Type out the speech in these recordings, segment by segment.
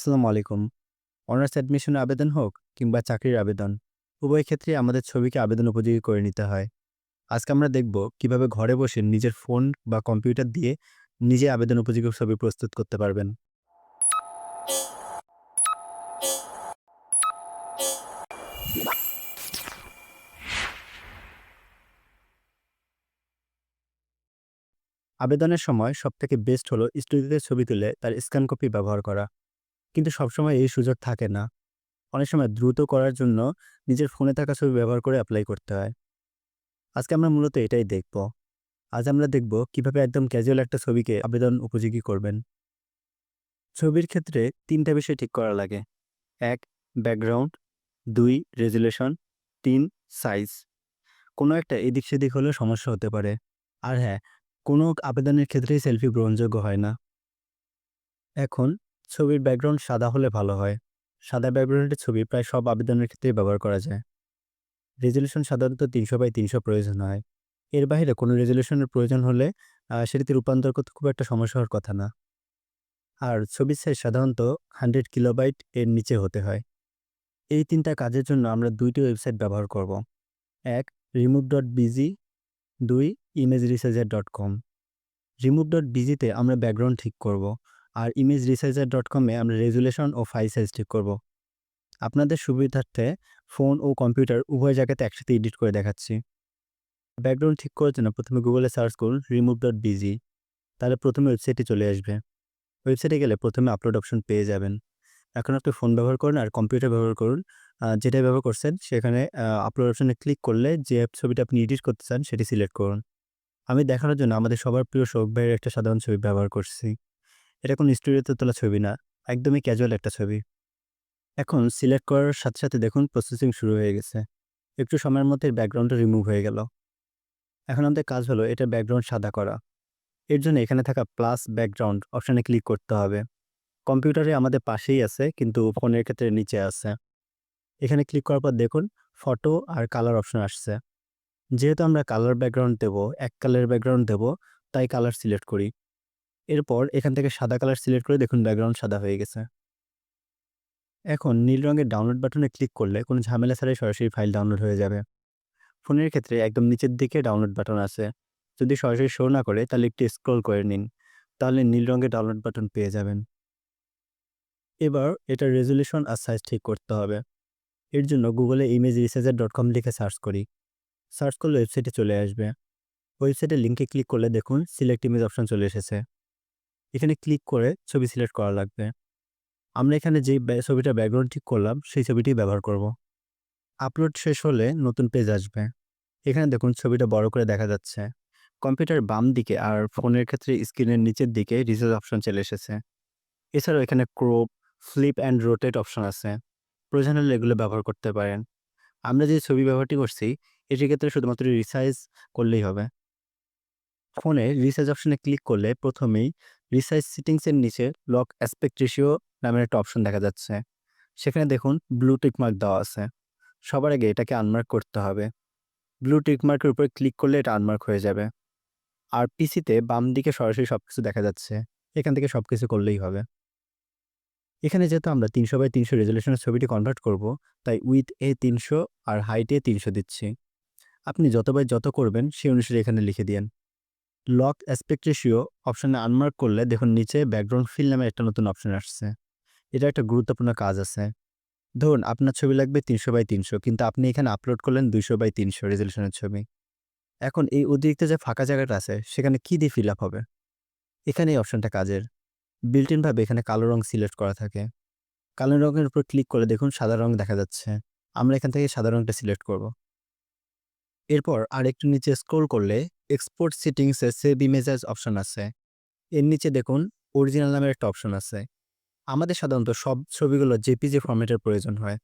আসসালামু আলাইকুম। অনার্স অ্যাডমিশনের আবেদন হোক কিংবা চাকরির আবেদন, উভয় ক্ষেত্রেই আমাদের ছবিকে আবেদন উপযোগী করে নিতে হয়। আজকে আমরা দেখব কীভাবে ঘরে বসে নিজের ফোন বা কম্পিউটার দিয়ে নিজে আবেদন উপযোগী ছবি প্রস্তুত করতে পারবেন। আবেদনের সময় সবথেকে বেস্ট হলো স্টুডিওতে ছবি তুলে তার স্ক্যান কপি ব্যবহার করা। কিন্তু সবসময় এই সুযোগ থাকে না। অনেক সময় দ্রুত করার জন্য নিজের ফোনে থাকা ছবি ব্যবহার করে অ্যাপ্লাই করতে হয়। আজকে আমরা মূলত এটাই দেখব। আজ আমরা দেখব কীভাবে একদম ক্যাজুয়াল একটা ছবিকে আবেদন উপযোগী করবেন। ছবির ক্ষেত্রে তিনটা বিষয় ঠিক করা লাগে। এক ব্যাকগ্রাউন্ড, দুই রেজুলেশন, তিন সাইজ। কোনো একটা এদিক সেদিক হলেও সমস্যা হতে পারে। আর হ্যাঁ, কোনো আবেদনের ক্ষেত্রেই সেলফি গ্রহণযোগ্য হয় না। এখন ছবির ব্যাকগ্রাউন্ড সাদা হলে ভালো হয়। সাদা ব্যাকগ্রাউন্ডের ছবি প্রায় সব আবেদনের ক্ষেত্রেই ব্যবহার করা যায়। রেজুলেশন সাধারণত তিনশো বাই তিনশো প্রয়োজন হয়। এর বাইরে কোনো রেজুলেশনের প্রয়োজন হলে সেটিতে রূপান্তর করতে খুব একটা সমস্যা হওয়ার কথা না। আর ছবির সাইজ সাধারণত 100 কিলোবাইট এর নিচে হতে হয়। এই তিনটা কাজের জন্য আমরা দুইটি ওয়েবসাইট ব্যবহার করব। এক রিমুভ ডট বিজি দুই image resizer dot com remove dot বিজিতে আমরা ব্যাকগ্রাউন্ড ঠিক করব। আর imageresager.com এ আমরা রেজুলেশন ও ফাইল সাইজ ঠিক করব। আপনাদের সুবিধার্থে ফোন ও কম্পিউটার উভয় জায়গাতে একসাথে এডিট করে দেখাচ্ছি। ব্যাকগ্রাউন্ড ঠিক করার জন্য প্রথমে গুগলে সার্চ করুন রিমুভ ডট বিজি তাহলে প্রথমে ওয়েবসাইটটি চলে আসবে। ওয়েবসাইটে গেলে প্রথমে আপলোড অপশন পেয়ে যাবেন। এখন আপনি ফোন ব্যবহার করুন আর কম্পিউটার ব্যবহার করুন। আ যেটাই ব্যবহার করছেন, সেখানে আপলোড অপশনে ক্লিক করলে যে ছবিটা আপনি এডিট করতে চান, সেটি সিলেক্ট করুন। আমি দেখানোর জন্য আমাদের সবার প্রিয় শোক ভাইয়ের একটা সাধারণ ছবি ব্যবহার করছি। এটা কোনো স্টুডিওতে তোলা ছবি না, একদমই ক্যাজুয়াল একটা ছবি। এখন সিলেক্ট করার সাথে, সাথে দেখুন প্রসেসিং শুরু হয়ে গেছে। একটু সময়ের মধ্যে ব্যাকগ্রাউন্ডটা রিমুভ হয়ে গেল। এখন আমাদের কাজ হলো এটার ব্যাকগ্রাউন্ড সাদা করা। এর জন্য এখানে থাকা প্লাস ব্যাকগ্রাউন্ড অপশানে ক্লিক করতে হবে। কম্পিউটারে আমাদের পাশেই আছে কিন্তু ফোনের ক্ষেত্রে নিচে আছে। এখানে ক্লিক করার পর দেখুন ফটো আর কালার অপশন আসছে। যেহেতু আমরা কালার ব্যাকগ্রাউন্ড দেব, এক কালারের ব্যাকগ্রাউন্ড দেব, তাই কালার সিলেক্ট করি। এরপর এখান থেকে সাদা কালার সিলেক্ট করে দেখুন ব্যাকগ্রাউন্ড সাদা হয়ে গেছে। এখন নীল রঙের ডাউনলোড বাটনে ক্লিক করলে কোনো ঝামেলা ছাড়াই সরাসরি ফাইল ডাউনলোড হয়ে যাবে। ফোনের ক্ষেত্রে একদম নিচের দিকে ডাউনলোড বাটন আছে। যদি সরাসরি শো না করে তাহলে একটু স্ক্রল করে নিন। তাহলে নীল রঙের ডাউনলোড বাটন পেয়ে যাবেন। এবার এটার রেজুলেশন আর সাইজ ঠিক করতে হবে। এর জন্য গুগলে ইমেজ রিসার্জার ডট কম লিখে সার্চ করি। সার্চ করলে ওয়েবসাইটে চলে আসবে। ওয়েবসাইটের লিঙ্কে ক্লিক করলে দেখুন সিলেক্ট ইমেজ অপশন চলে এসেছে। এখানে ক্লিক করে ছবি সিলেক্ট করা লাগবে। আমরা এখানে যেই ব্যা, ছবিটার ব্যাকগ্রাউন্ড ঠিক করলাম, সেই ছবিটি ব্যবহার করব। আপলোড শেষ হলে নতুন পেজ আসবে। এখানে দেখুন ছবিটা বড় করে দেখা যাচ্ছে। কম্পিউটার বাম দিকে আর ফোনের ক্ষেত্রে স্ক্রিনের নিচের দিকে রিসাইজ অপশন চলে এসেছে। এছাড়াও এখানে crop flip and rotate option আছে। প্রয়োজন হলে এগুলো ব্যবহার করতে পারেন। আমরা যে ছবি ব্যবহারটি করছি, এটির ক্ষেত্রে শুধুমাত্র রিসাইজ করলেই হবে। ফোনে রিসাইজ অপশনে ক্লিক করলে প্রথমেই রিসাইজ সেটিংসের নিচে লক অ্যাসপেক্ট রেশিও নামের একটা অপশন দেখা যাচ্ছে। সেখানে দেখুন ব্লু টিক মার্ক দেওয়া আছে। সবার আগে এটাকে আনমার্ক করতে হবে। ব্লু টিক মার্কের উপরে ক্লিক করলে এটা আনমার্ক হয়ে যাবে। আর পিসিতে বাম দিকে সরাসরি সব কিছু দেখা যাচ্ছে। এখান থেকে সব কিছু করলেই হবে। এখানে যেহেতু আমরা ৩০০ বাই ৩০০ রেজুলেশনের ছবিটি কনভার্ট করব, তাই উইথ এ ৩০০ আর হাইট ৩০০ দিচ্ছি। আপনি যত বাই যত করবেন সেই অনুসারে এখানে লিখে দিয়েন। লক অ্যাসপেক্ট রেশিও অপশনে আনমার্ক করলে দেখুন নিচে ব্যাকগ্রাউন্ড ফিল নামে একটা নতুন অপশন আসছে। এটা একটা গুরুত্বপূর্ণ কাজ আছে। ধরুন আপনার ছবি লাগবে ৩০০ বাই ৩০০ কিন্তু আপনি এখানে আপলোড করলেন ২০০ বাই ৩০০ রেজুলেশনের ছবি। এখন এই অতিরিক্ত যে ফাঁকা জায়গাটা আছে, সেখানে কি দিয়ে ফিল আপ হবে? এখানে এই অপশানটা কাজের। বিল্ট ইন এখানে কালো রং সিলেক্ট করা থাকে। কালো রঙের উপর ক্লিক করে দেখুন সাদা রং দেখা যাচ্ছে। আমরা এখান থেকে সাদা রংটা সিলেক্ট করব। এরপর আরেকটু নিচে স্ক্রোল করলে এক্সপোর্ট সেটিংসে সেভ ইমেজ অ্যাজ অপশন আছে। এর নিচে দেখুন অরিজিনাল নামের একটা অপশন আছে। আমাদের সাধারণত সব ছবিগুলো জেপিজি ফরম্যাটের প্রয়োজন হয়।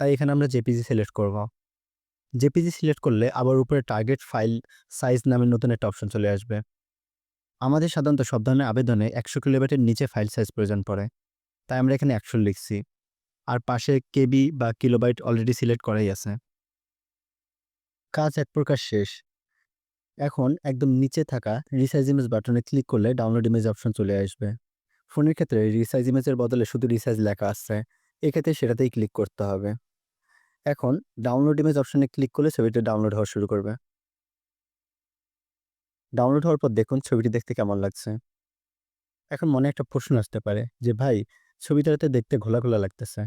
তাই এখানে আমরা জেপিজি সিলেক্ট করব। জেপিজি সিলেক্ট করলে আবার উপরে টার্গেট ফাইল সাইজ নামের নতুন একটা অপশন চলে আসবে। আমাদের সাধারণত সব ধরনের আবেদনে ১০০ কিলোবাইটের নিচে ফাইল সাইজ প্রয়োজন পড়ে। তাই আমরা এখানে ১০০ লিখছি। আর পাশে কেবি বা কিলোবাইট অলরেডি সিলেক্ট করাই আছে। কাজ এক প্রকার শেষ। এখন একদম নিচে থাকা রিসাইজ ইমেজ বাটনে ক্লিক করলে ডাউনলোড ইমেজ অপশন চলে আসবে। ফোনের ক্ষেত্রে রিসাইজ ইমেজের বদলে শুধু রিসাইজ লেখা আসছে এক্ষেত্রে সেটাতেই ক্লিক করতে হবে। এখন ডাউনলোড ইমেজ অপশনে ক্লিক করলে ছবিটা ডাউনলোড হওয়া শুরু করবে। ডাউনলোড হওয়ার পর দেখুন ছবিটি দেখতে কেমন লাগছে। এখন মনে একটা প্রশ্ন আসতে পারে যে, ভাই, ছবিটাতে দেখতে ঘোলা ঘোলা লাগতেছে।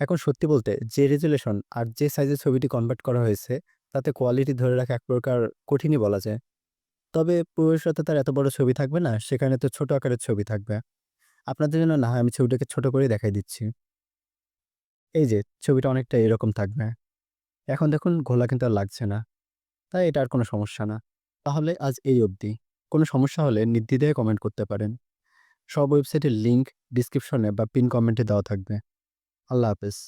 এখন সত্যি বলতে যে রেজুলেশন আর যে সাইজে ছবিটি কনভার্ট করা হয়েছে তাতে কোয়ালিটি ধরে রাখা এক প্রকার কঠিনই বলা যায়। তবে ভবিষ্যতে তার এত বড় ছবি থাকবে না, সেখানে তো ছোট আকারের ছবি থাকবে। আপনাদের জন্য না, আমি ছবিটাকে ছোট করে দেখাই দিচ্ছি। এই যে, ছবিটা অনেকটা এরকম থাকবে। এখন দেখুন, ঘোলা কিন্তু আর লাগছে না। তাই এটা আর কোনো সমস্যা না। তাহলে আজ এই অবধি। কোনো সমস্যা হলে নির্দ্বিধায় কমেন্ট করতে পারেন। সব ওয়েবসাইটের লিঙ্ক ডিসক্রিপশনে বা পিন কমেন্টে দেওয়া থাকবে। আল্লাহ হাফেজ।